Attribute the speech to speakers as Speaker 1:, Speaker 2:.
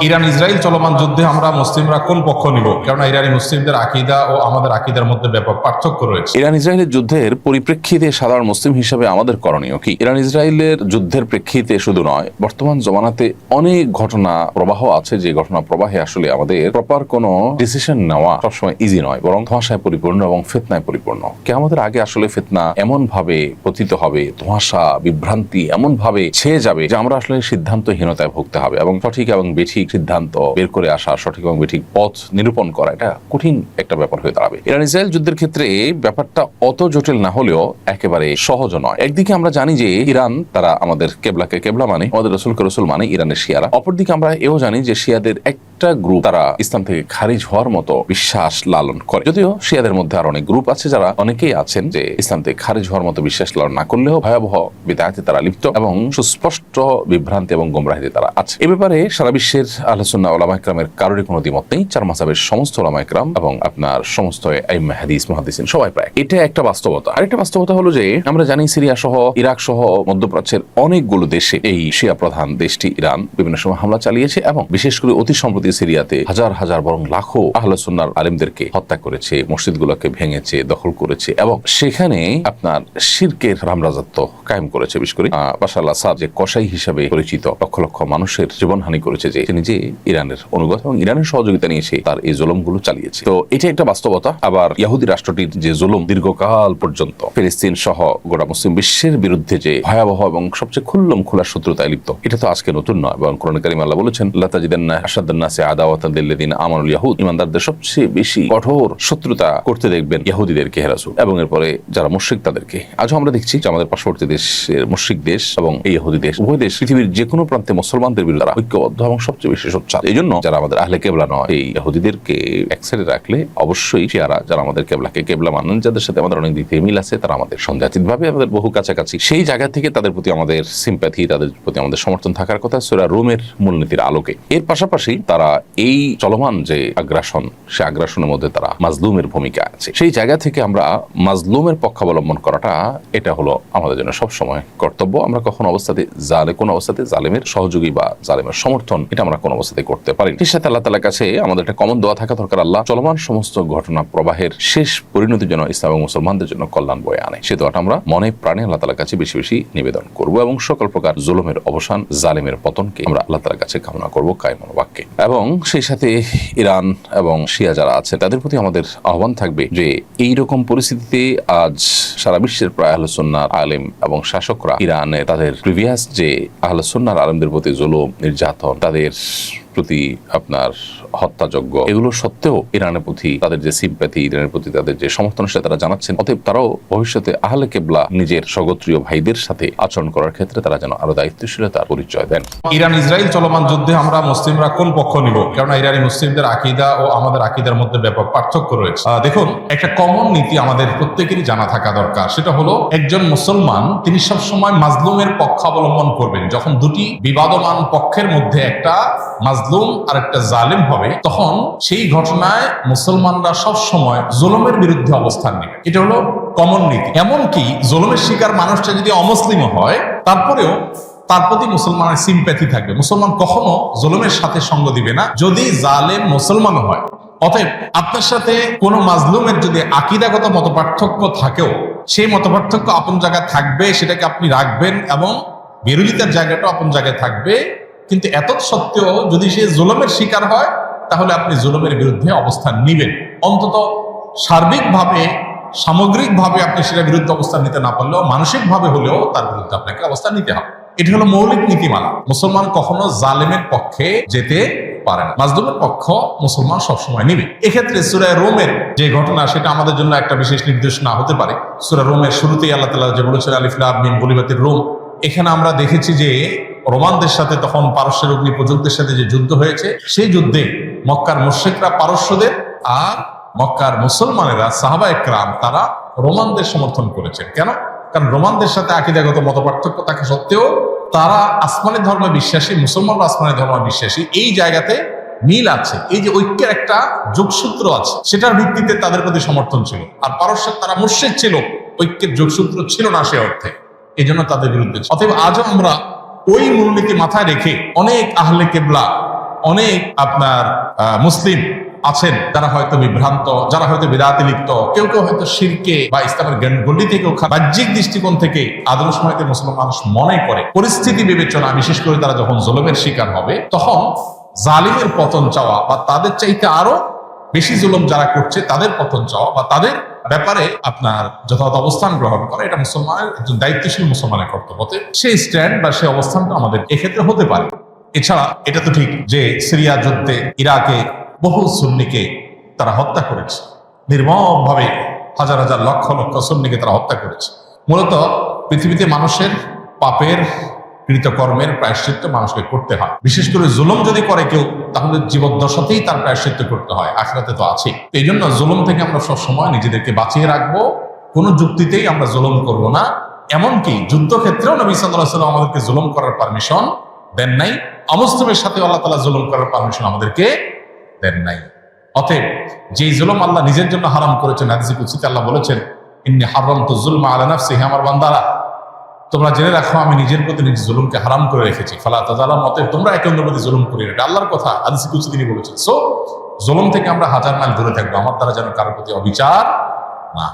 Speaker 1: Iran Israel চলমান যুদ্ধে আমরা মুসলিমরা কোন পক্ষ নিব? কেননা ইরানি মুসলিমদের আকিদা ও আমাদের আকিদার মধ্যে ব্যাপক পার্থক্য রয়েছে।
Speaker 2: ইরান ইসরায়েলের যুদ্ধের পরিপ্রেক্ষিতে সাধারণ মুসলিম হিসেবে আমাদের করণীয় কি? ইরান ইসরায়েলের যুদ্ধের প্রেক্ষিতে শুধু নয়, বর্তমান জমানাতে অনেক ঘটনা প্রবাহ আছে যে ঘটনা প্রবাহে আসলে আমাদের প্রপার কোনো ডিসিশন নেওয়া সবসময় ইজি নয়, বরং ধোঁয়াশায় পরিপূর্ণ এবং ফেতনায় পরিপূর্ণ। কে আমাদের আগে আসলে ফেতনা এমন ভাবে পতিত হবে, ধোঁয়াশা, বিভ্রান্তি এমন ভাবে ছেয়ে যাবে যে আমরা আসলে সিদ্ধান্তহীনতায় ভুগতে হবে এবং সঠিক এবং বেঠিক সিদ্ধান্ত বের করে আসা সঠিক এবং বেঠিক পথ নিরূপণ করা, এটা কঠিন একটা ব্যাপার হয়ে দাঁড়াবে। ইরান, ইসরায়েল যুদ্ধের ক্ষেত্রে ব্যাপারটা অত জটিল না হলেও একেবারে সহজ নয়। একদিকে আমরা জানি যে ইরান, তারা আমাদের কেবলাকে কেবলা মানে আমাদের রসুলকে রসুল মানে ইরানের শিয়ারা। অপরদিকে আমরা এও জানি যে শিয়াদের একটা গ্রুপ তারা ইসলাম থেকে খারিজ হওয়ার মতো বিশ্বাস লালন করে। যদিও শিয়াদের মধ্যে আর অনেক গ্রুপ আছে যারা অনেকেই আছেন যে ইসলাম থেকে খারিজ হওয়ার মতো বিশ্বাস লালন না করলেও ভয়াবহ বিদায়তে তারা লিপ্ত এবং সুস্পষ্ট বিভ্রান্তি এবং গোমরাহিতে তারা আছে। এ ব্যাপারে সারা বিশ্বের আলোচনা ওলামা ইকরামের কারোরই কোনো দ্বিমত নেই। চার মাসাবের সমস্ত ওলামা ইকরাম এবং আপনার সমস্ত হাদিস, মুহাদ্দিসিন, সবাই প্রায়। এটা একটা বাস্তবতা। আরেকটা বাস্তবতা হলো যে, আমরা জানি সিরিয়া সহ ইরাক সহ মধ্যপ্রাচ্যের অনেকগুলো দেশে এই শিয়া প্রধান দেশটি ইরান বিভিন্ন সময় হামলা চালিয়েছে এবং বিশেষ করে অতি সম্প্রতি সিরিয়াতে হাজার হাজার, বরং লাখো আহলসুন্নার আলিমদেরকে হত্যা করেছে, মসজিদগুলোকে ভেঙেছে, দখল করেছে এবং সেখানে আপনার শিরকের রামরাজত্ব কায়েম করেছে, বিশেষ করে আল আসাদ যে কসাই হিসাবে পরিচিত লক্ষ লক্ষ মানুষের জীবনহানি করেছে যে, তিনি যে ইরানের অনুগত এবং ইরানের সহযোগিতা নিয়ে সে তার এই জুলুমগুলো চালিয়েছে। তো এটা একটা বাস্তবতা। আবার ইয়াহুদি রাষ্ট্রটির যে জুলুম দীর্ঘকাল পর্যন্ত ফিলিস্তিন সহ গোটা মুসলিম বিশ্বের বিরুদ্ধে যে ভয়াবহ এবং সবচেয়ে খুল্লম খোলা শত্রুতায় লিপ্ত, এটা তো আজকে নতুন নয়। এবং কোরআন কারিম আল্লাহ বলেছেন, লাতাজিদান্না আসাদান্নাসে আদাওয়াতান লিল্লাযিন আমানুল ইয়াহুদ ইমানদারদের সবচেয়ে বেশি কঠোর শত্রুতা করতে দেখবেন ইহুদিদেরকে হেরাসুল এবং এরপরে যারা মুশরিক তাদেরকে। আজও আমরা দেখছি যে আমাদের পার্শ্ববর্তী দেশের মুশরিক দেশ এবং এই ইহুদি দেশ, উভয় দেশ পৃথিবীর যে কোনো প্রান্তে মুসলমানদের বিরুদ্ধে ঐক্যবদ্ধ এবং সবচেয়ে বেশি সোচ্চার এই জন্য যারা আমাদের আহলে কেবলা নয়, এই ইহুদিদেরকে এক সাইডে রাখলে অবশ্যই শিয়ারা যারা আমাদের কেবলাকে কেবলা মানেন, যাদের সাথে আমাদের অনেক থেকে মিল আছে, তারা আমাদের সন্দেহাতীত ভাবে আমাদের বহু কাছাকাছি। সেই জায়গা থেকে তাদের প্রতি আমাদের সিম্প্যাথি তাদের প্রতি আমাদের সমর্থন থাকার কথা সুরা রোমের মূলনীতির আলোকে। এর পাশাপাশি তারা এই চলমান যে আগ্রাসন, সে আগ্রাসনের মধ্যে তারা মাজলুমের ভূমিকা আছে। সেই জায়গা থেকে আমরা মাজলুমের পক্ষাবলম্বন করাটা, এটা হলো আমাদের জন্য সবসময় কর্তব্য। আমরা কখনো অবস্থাতে জালে, কোন অবস্থাতে জালেমের সহযোগী বা জালেমের সমর্থন, এটা আমরা কোন অবস্থাতে করতে পারি এর সাথে আল্লাহ তালার কাছে আমাদের একটা কমন দোয়া থাকা দরকার, আল্লাহ চলমান সমস্ত ঘটনা প্রবাহের শেষ পরিণতির জন্য ইসলাম মুসলমানদের জন্য কল্যাণ বয়ে আনে। সে দোয়াটা আমরা মনে প্রাণে আল্লাহ তালার কাছে বেশি বেশি নিবেদন করব এবং সকল প্রকার জুলুমের অবসান, জালেমের পতনকে আমরা আল্লাহ তালার কাছে কামনা করব কায় মনোবাক্যে এবং সেই সাথে ইরান এবং শিয়া যারা আছে, তাদের প্রতি আমাদের আহ্বান থাকবে যে এই রকম পরিস্থিতিতে আজ সারা বিশ্বের প্রায় আহলসন্নার আলেম এবং শাসকরা ইরানে তাদের প্রিভিয়াস যে আহলসন্নার আলেমদের প্রতি জুলুম, নির্যাতন, তাদের Shh. প্রতি আপনার হত্যাযজ্ঞ, এগুলো সত্ত্বেও ইরানের প্রতি তাদের যে সিম্প্যাথি ইরানের প্রতি তাদের যে সমর্থন সেটা তারা জানাচ্ছেন। অতএব তারাও ভবিষ্যতে আহলে কেবলা নিজের স্বগোত্রীয় ভাইদের সাথে আচরণ করার ক্ষেত্রে তারা যেন আরও দায়িত্বশীলতার পরিচয় দেন।
Speaker 1: ইরান ইসরায়েল চলমান যুদ্ধে আমরা মুসলিমরা কোন পক্ষ নিব? কেননা ইরানি মুসলিমদের আকিদা ও আমাদের আকিদার মধ্যে ব্যাপক পার্থক্য রয়েছে। দেখুন, একটা কমন নীতি আমাদের প্রত্যেকেরই জানা থাকা দরকার। সেটা হলো, একজন মুসলমান তিনি সবসময় মাজলুমের পক্ষ অবলম্বন করবেন। যখন দুটি বিবাদমান পক্ষের মধ্যে একটা মাজলুম আর একটা জালেম হবে, তখন সেই ঘটনায় মুসলমানরা সব সময় জুলুমের বিরুদ্ধে অবস্থান নেবে। এটা হলো কমন নীতি। এমনকি জুলুমের শিকার মানুষটা যদি অমুসলিমও হয়, তারপরেও তার প্রতি মুসলমানের সিম্প্যাথি থাকবে। মুসলমান কখনো জুলুমের সাথে সঙ্গ দিবে না, যদি জালেম মুসলমান হয়। অতএব আপনার সাথে কোনো মাজলুমের যদি আকিদাগত মত পার্থক্য থাকেও, সেই মত পার্থক্য আপন জায়গায় থাকবে, সেটাকে আপনি রাখবেন এবং বিরোধিতার জায়গাটা আপন জায়গায় থাকবে। কিন্তু এত সত্ত্বেও যদি সে জুলমের শিকার হয়, তাহলে আপনি জুলমের বিরুদ্ধে অবস্থান নিবেন। অন্তত সার্বিকভাবে, সামগ্রিকভাবে আপনি সেটার বিরুদ্ধে অবস্থান নিতে না পারলেও, মানসিকভাবে হলেও তার বিরুদ্ধে আপনাকে অবস্থান নিতে হবে। এটি হলো মৌলিক নীতিমালা। মুসলমান কখনো জালেমের পক্ষে যেতে পারে না। মাজলুমের পক্ষ মুসলমান সবসময় নিবে। এক্ষেত্রে সুরায় রোমের যে ঘটনা, সেটা আমাদের জন্য একটা বিশেষ নির্দেশনা হতে পারে। সুরা রোমের শুরুতেই আল্লাহ তালা যে বলেছেন আলিফুল্লাহ মিন বলিবাতির রোম। এখানে আমরা দেখেছি যে রোমানদের সাথে তখন পারস্যের অগ্নি প্রযুক্তের সাথে যে যুদ্ধ হয়েছে, সেই যুদ্ধে মক্কার মুশ্রিকরা পারস্যদের আর মক্কার মুসলমানেরা, সাহাবা একরাম, তারা রোমানদের সমর্থন করেছেন কেন? কারণ রোমানদের সাথে আকিদাগত মত পার্থক্য থাকা সত্ত্বেও তারা আসমানি ধর্মে বিশ্বাসী, মুসলমানরা আসমানি ধর্মে বিশ্বাসী। এই জায়গাতে মিল আছে, এই যে ঐক্যের একটা যোগসূত্র আছে, সেটার ভিত্তিতে তাদের প্রতি সমর্থন ছিল। আর পারস্যের তারা মুর্শিদ ছিল, ঐক্যের যোগসূত্র ছিল না সে অর্থে। এই জন্য তাদের বিরুদ্ধে। অতএব আজও আমরা ওই মূলনীতি মাথায় রেখে অনেক আহলে কেবলা, অনেক আপনার মুসলিম আছেন, যারা হয়তো বিভ্রান্ত, যারা হয়তো বিরাতে লিপ্ত, কেউ কেউ হয়তো শিরকে বা ইসলামের গণ্ডি থেকে বাহ্যিক দৃষ্টিকোণ থেকে আদর্শ সময়তে মুসলমান মানুষ মনে করে। পরিস্থিতি বিবেচনা, বিশেষ করে তারা যখন জুলুমের শিকার হবে, তখন জালিমের পতন চাওয়া বা তাদের চাইতে আরও বেশি জুলুম যারা করছে, তাদের পতন চাওয়া বা তাদের ব্যাপারে আপনার যথাযথ অবস্থান গ্রহণ করা, এটা মুসলমানের একজন দায়িত্বশীল মুসলমানের কর্তব্য। অতএব সেই স্ট্যান্ড বা সেই অবস্থানটা আমাদের এক্ষেত্রে হতে পারে। এছাড়া এটা তো ঠিক যে সিরিয়া যুদ্ধে ইরাকে বহু সুন্নিকে তারা হত্যা করেছে। নির্মমভাবে হাজার হাজার লক্ষ লক্ষ সুন্নিকে তারা হত্যা করেছে। মূলত পৃথিবীতে মানুষের পাপের কৃতকর্মের প্রায়শ্চিত্ত মানুষকে করতে হয়। বিশেষ করে জুলুম যদি করে কেউ, তাহলে জীবদ্দশাতেই তার প্রায়শ্চিত্ত করতে হয়, আখরাতে তো আছে এই জন্য জুলুম থেকে আমরা সবসময় নিজেদেরকে বাঁচিয়ে রাখব, কোনো যুক্তিতেই আমরা জুলুম করব না। এমনকি যুদ্ধক্ষেত্রেও নবী সাল্লাহ সাল্লাম আমাদেরকে জুলুম করার পারমিশন দেন নাই। অমুসলিমের সাথে আল্লাহ তালা জুলুম করার পারমিশন আমাদেরকে দেন নাই। অতএব যে জুলুম আল্লাহ নিজের জন্য হারাম করেছেন আল্লাহ বলেছেন, ইন্নি হারাম তো জুলমা নাফসি আমার বান্দারা তোমরা জেনে রাখো, আমি নিজের প্রতি নিজ জুলুমকে হারাম করে রেখেছি। ফালা তাজালা মতে তোমরা একে অন্যের প্রতি জুলুম করি এটা আল্লাহর কথা আদিসি কুচি তিনি বলেছেন। সো জুলুম থেকে আমরা হাজার মাইল দূরে থাকব। আমার দ্বারা যেন কারোর প্রতি অবিচার না